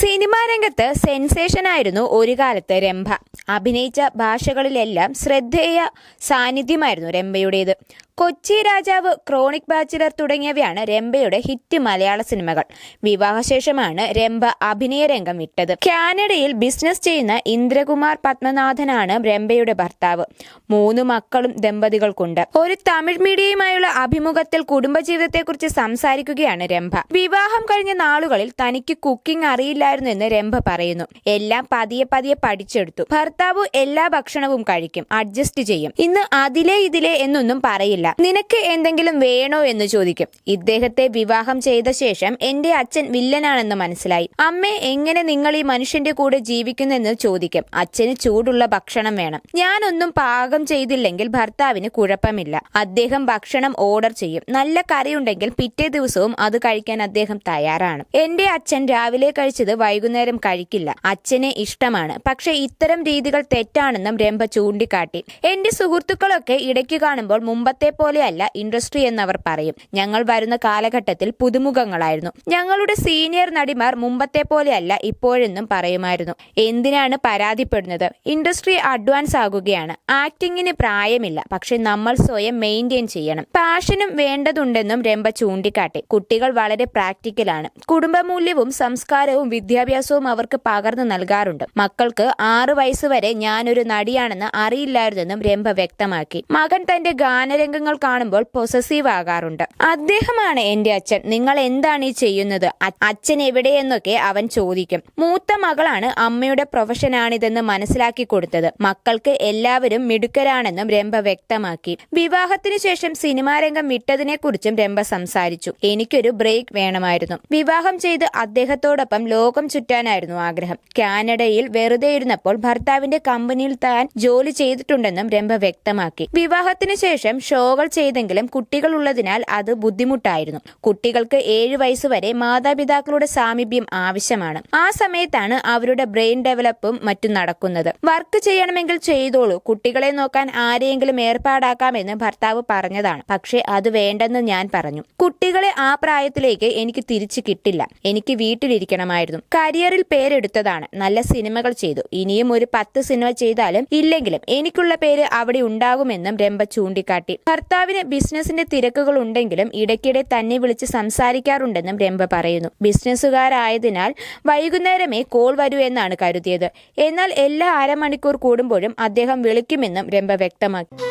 Cinema രംഗത്ത് സെൻസേഷനായിരുന്നു ഒരു കാലത്ത് രംഭ. അഭിനയിച്ച ഭാഷകളിലെല്ലാം ശ്രദ്ധേയ സാന്നിധ്യമായിരുന്നു രംഭയുടേത്. കൊച്ചി രാജാവ് ക്രോണിക് ബാച്ചിലർ തുടങ്ങിയവയാണ് രംഭയുടെ ഹിറ്റ് മലയാള സിനിമകൾ. വിവാഹശേഷമാണ് രംഭ അഭിനയ രംഗം വിട്ടത്. കാനഡയിൽ ബിസിനസ് ചെയ്യുന്ന ഇന്ദ്രകുമാർ പത്മനാഥനാണ് രംഭയുടെ ഭർത്താവ്. മൂന്ന് മക്കളും ദമ്പതികൾക്കുണ്ട്. ഒരു തമിഴ് മീഡിയയുമായുള്ള അഭിമുഖത്തിൽ കുടുംബജീവിതത്തെക്കുറിച്ച് സംസാരിക്കുകയാണ് രംഭ. വിവാഹം കഴിഞ്ഞ നാളുകളിൽ തനിക്ക് കുക്കിംഗ് അറിയില്ലായിരുന്നു എന്ന് രംഭ പറയുന്നു. എല്ലാം പതിയെ പതിയെ പഠിച്ചെടുത്തു. ഭർത്താവ് എല്ലാ ഭക്ഷണവും കഴിക്കും അഡ്ജസ്റ്റ് ചെയ്യും. ഇന്ന് അതിലെ ഇതിലെ എന്നൊന്നും പറയില്ല. നിനക്ക് എന്തെങ്കിലും വേണോ എന്ന് ചോദിക്കും. ഇദ്ദേഹത്തെ വിവാഹം ചെയ്ത ശേഷം എന്റെ അച്ഛൻ വില്ലനാണെന്ന് മനസ്സിലായി. അമ്മേ എങ്ങനെ നിങ്ങൾ ഈ മനുഷ്യന്റെ കൂടെ ജീവിക്കുന്നെന്ന് ചോദിക്കും. അച്ഛന് ചൂടുള്ള ഭക്ഷണം വേണം. ഞാനൊന്നും പാകം ചെയ്തില്ലെങ്കിൽ ഭർത്താവിന് കുഴപ്പമില്ല. അദ്ദേഹം ഭക്ഷണം ഓർഡർ ചെയ്യും. നല്ല കറിയുണ്ടെങ്കിൽ പിറ്റേ ദിവസവും അത് കഴിക്കാൻ അദ്ദേഹം തയ്യാറാണ്. എന്റെ അച്ഛൻ രാവിലെ കഴിച്ചത് വൈകുന്നേരം കഴിക്കില്ല. അച്ഛനെ ഇഷ്ടമാണ്. പക്ഷെ ഇത്തരം രീതികൾ തെറ്റാണെന്നും രംഭ ചൂണ്ടിക്കാട്ടി. എന്റെ സുഹൃത്തുക്കളൊക്കെ ഇടയ്ക്ക് കാണുമ്പോൾ മുമ്പത്തെ പോലെയല്ല ഇൻഡസ്ട്രി എന്നവർ പറയും. ഞങ്ങൾ വരുന്ന കാലഘട്ടത്തിൽ പുതുമുഖങ്ങളായിരുന്നു. ഞങ്ങളുടെ സീനിയർ നടിമാർ മുമ്പത്തെ പോലെയല്ല ഇപ്പോഴെന്നും പറയുമായിരുന്നു. എന്തിനാണ് പരാതിപ്പെടുന്നത്? Industry advance ആകുകയാണ്. ആക്ടിങ്ങിന് പ്രായമില്ല. പക്ഷെ നമ്മൾ സ്വയം മെയിന്റെയിൻ ചെയ്യണം. പാഷനും വേണ്ടതുണ്ടെന്നും രംഭ ചൂണ്ടിക്കാട്ടി. കുട്ടികൾ വളരെ പ്രാക്ടിക്കലാണ്. കുടുംബമൂല്യവും സംസ്കാരവും വിദ്യാഭ്യാസവും അവർക്ക് പകർന്നു നൽകാറുണ്ട്. മക്കൾക്ക് ആറു വയസ്സുവരെ ഞാനൊരു നടിയാണെന്ന് അറിയില്ലായിരുന്നെന്നും രംഭ വ്യക്തമാക്കി. മകൻ തന്റെ ഗാനരംഗങ്ങൾ കാണുമ്പോൾ പൊസസീവ് ആകാറുണ്ട്. അദ്ദേഹമാണ് എന്റെ അച്ഛൻ. നിങ്ങൾ എന്താണ് ഈ ചെയ്യുന്നത്? അച്ഛൻ എവിടെയെന്നൊക്കെ അവൻ ചോദിക്കും. മൂത്ത മകളാണ് അമ്മയുടെ പ്രൊഫഷനാണിതെന്ന് മനസ്സിലാക്കി കൊടുത്തത്. മക്കൾക്ക് എല്ലാവരും മിടുക്കരാണെന്നും രംഭ വ്യക്തമാക്കി. വിവാഹത്തിനു ശേഷം സിനിമാ രംഗം വിട്ടതിനെ കുറിച്ചും രംഭ സംസാരിച്ചു. എനിക്കൊരു ബ്രേക്ക് വേണമായിരുന്നു. വിവാഹം ചെയ്ത് അദ്ദേഹത്തോടൊപ്പം ലോകം ചുറ്റാനായിരുന്നു ആഗ്രഹം. കാനഡയിൽ വെറുതെ ഇരുന്നപ്പോൾ ഭർത്താവിന്റെ കമ്പനിയിൽ താൻ ജോലി ചെയ്തിട്ടുണ്ടെന്നും രംഭ വ്യക്തമാക്കി. വിവാഹത്തിനു ശേഷം ഷോകൾ ചെയ്തെങ്കിലും കുട്ടികൾ ഉള്ളതിനാൽ അത് ബുദ്ധിമുട്ടായിരുന്നു. കുട്ടികൾക്ക് ഏഴ് വയസ്സുവരെ മാതാപിതാക്കളുടെ സാമീപ്യം ആവശ്യമാണ്. ആ സമയത്താണ് അവരുടെ ബ്രെയിൻ ഡെവലപ്പും മറ്റും നടക്കുന്നത്. വർക്ക് ചെയ്യണമെങ്കിൽ ചെയ്തോളൂ. കുട്ടികളെ നോക്കാൻ ആരെയെങ്കിലും ഏർപ്പാടാക്കാമെന്ന് ഭർത്താവ് പറഞ്ഞതാണ്. പക്ഷേ അത് വേണ്ടെന്ന് ഞാൻ പറഞ്ഞു. കുട്ടികളെ ആ പ്രായത്തിലേക്ക് എനിക്ക് തിരിച്ചു കിട്ടില്ല. എനിക്ക് വീട്ടിലിരിക്കണമായിരുന്നു. കരിയറിൽ പേരെടുത്തതാണ്. നല്ല സിനിമകൾ ചെയ്തു. ഇനിയും ഒരു പത്ത് സിനിമ ചെയ്താലും ഇല്ലെങ്കിലും എനിക്കുള്ള പേര് അവിടെ ഉണ്ടാകുമെന്നും രംഭ ചൂണ്ടിക്കാട്ടി. ഭർത്താവിന് ബിസിനസിന്റെ തിരക്കുകൾ ഉണ്ടെങ്കിലും ഇടയ്ക്കിടെ തന്നെ വിളിച്ച് സംസാരിക്കാറുണ്ടെന്നും രംഭ പറയുന്നു. ബിസിനസ്സുകാരായതിനാൽ വൈകുന്നേരമേ കോൾ വരൂ എന്നാണ് കരുതിയത്. എന്നാൽ എല്ലാ അരമണിക്കൂർ കൂടുമ്പോഴും അദ്ദേഹം വിളിക്കുമെന്നും രംഭ വ്യക്തമാക്കി.